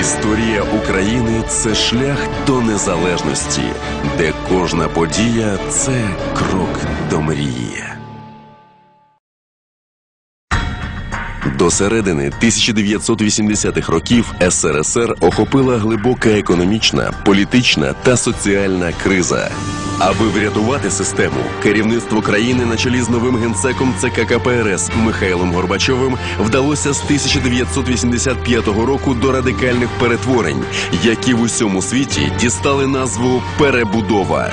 Історія України це шлях до незалежності, де кожна подія це крок до мрії. До середини 1980-х років СРСР охопила глибока економічна, політична та соціальна криза. Аби врятувати систему, керівництво країни на чолі з новим генсеком ЦК КПРС Михайлом Горбачовим вдалося з 1985 року до радикальних перетворень, які в усьому світі дістали назву перебудова.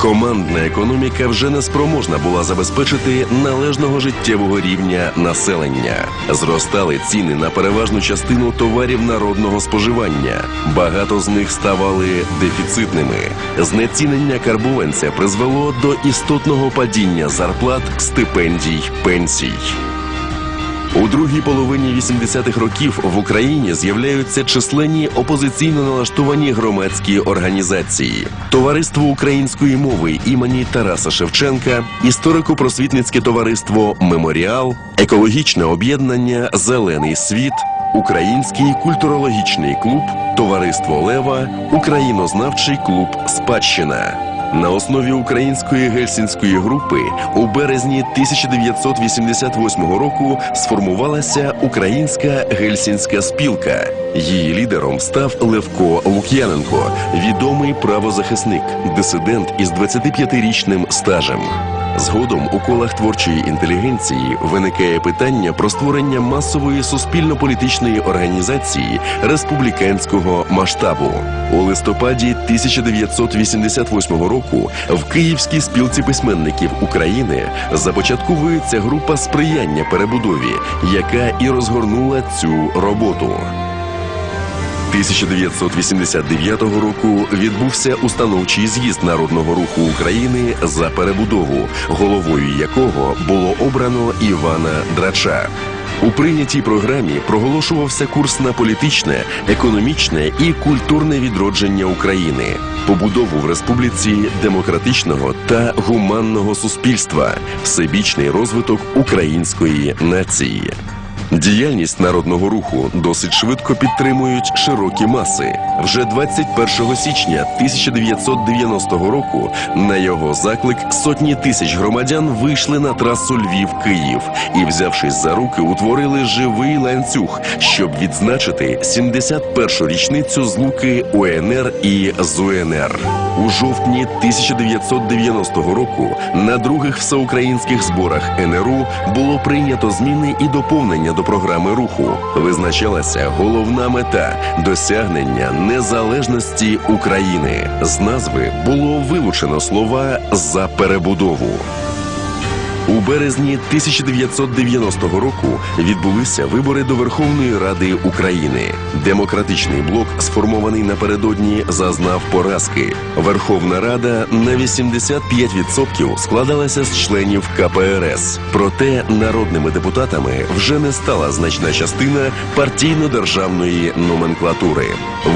Командна економіка вже не спроможна була забезпечити належного життєвого рівня населення. Зростали ціни на переважну частину товарів народного споживання. Багато з них ставали дефіцитними. Знецінення карбованця призвело до істотного падіння зарплат, стипендій, пенсій. У другій половині 80-х років в Україні з'являються численні опозиційно налаштовані громадські організації: Товариство української мови імені Тараса Шевченка, історико-просвітницьке товариство Меморіал, екологічне об'єднання Зелений світ. Український культурологічний клуб, Товариство Лева, Українознавчий клуб Спадщина. На основі української гельсінської групи у березні 1988 року сформувалася Українська гельсінська спілка. Її лідером став Левко Лук'яненко, відомий правозахисник, дисидент із 25-річним стажем. Згодом у колах творчої інтелігенції виникає питання про створення масової суспільно-політичної організації республіканського масштабу. У листопаді 1988 року в Київській спілці письменників України започатковується група сприяння перебудові, яка і розгорнула цю роботу. 1989 року відбувся установчий з'їзд народного руху України за перебудову, головою якого було обрано Івана Драча. У прийнятій програмі проголошувався курс на політичне, економічне і культурне відродження України, побудову в республіці демократичного та гуманного суспільства, всебічний розвиток української нації. Діяльність народного руху досить швидко підтримують широкі маси. Вже 21 січня 1990 року на його заклик сотні тисяч громадян вийшли на трасу Львів-Київ і, взявшись за руки, утворили живий ланцюг, щоб відзначити 71-шу річницю злуки УНР і ЗУНР. У жовтні 1990 року на других всеукраїнських зборах НРУ було прийнято зміни і доповнення до програми руху. Визначалася головна мета досягнення незалежності України. З назви було вилучено слова за перебудову. У березні 1990 року відбулися вибори до Верховної Ради України. Демократичний блок, сформований напередодні, зазнав поразки. Верховна Рада на 85% складалася з членів КПРС. Проте народними депутатами вже не стала значна частина партійно-державної номенклатури.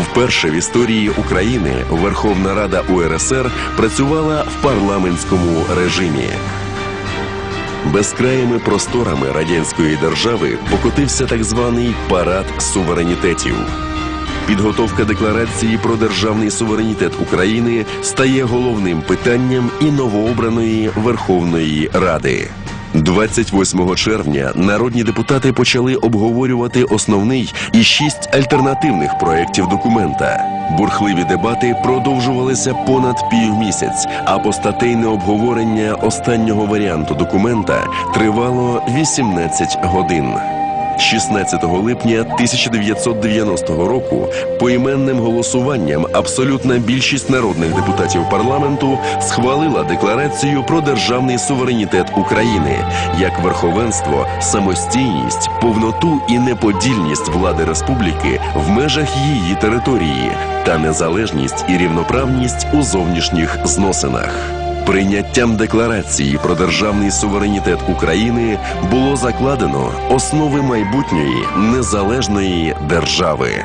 Вперше в історії України Верховна Рада УРСР працювала в парламентському режимі. Безкраїми просторами радянської держави покотився так званий парад суверенітетів. Підготовка декларації про державний суверенітет України стає головним питанням і новообраної Верховної Ради. 28 червня народні депутати почали обговорювати основний і шість альтернативних проєктів документа. Бурхливі дебати продовжувалися понад півмісяць, а постатейне обговорення останнього варіанту документа тривало 18 годин. 16 липня 1990 року поіменним голосуванням абсолютна більшість народних депутатів парламенту схвалила декларацію про державний суверенітет України як верховенство, самостійність, повноту і неподільність влади республіки в межах її території та незалежність і рівноправність у зовнішніх зносинах. Прийняттям декларації про державний суверенітет України було закладено основи майбутньої незалежної держави.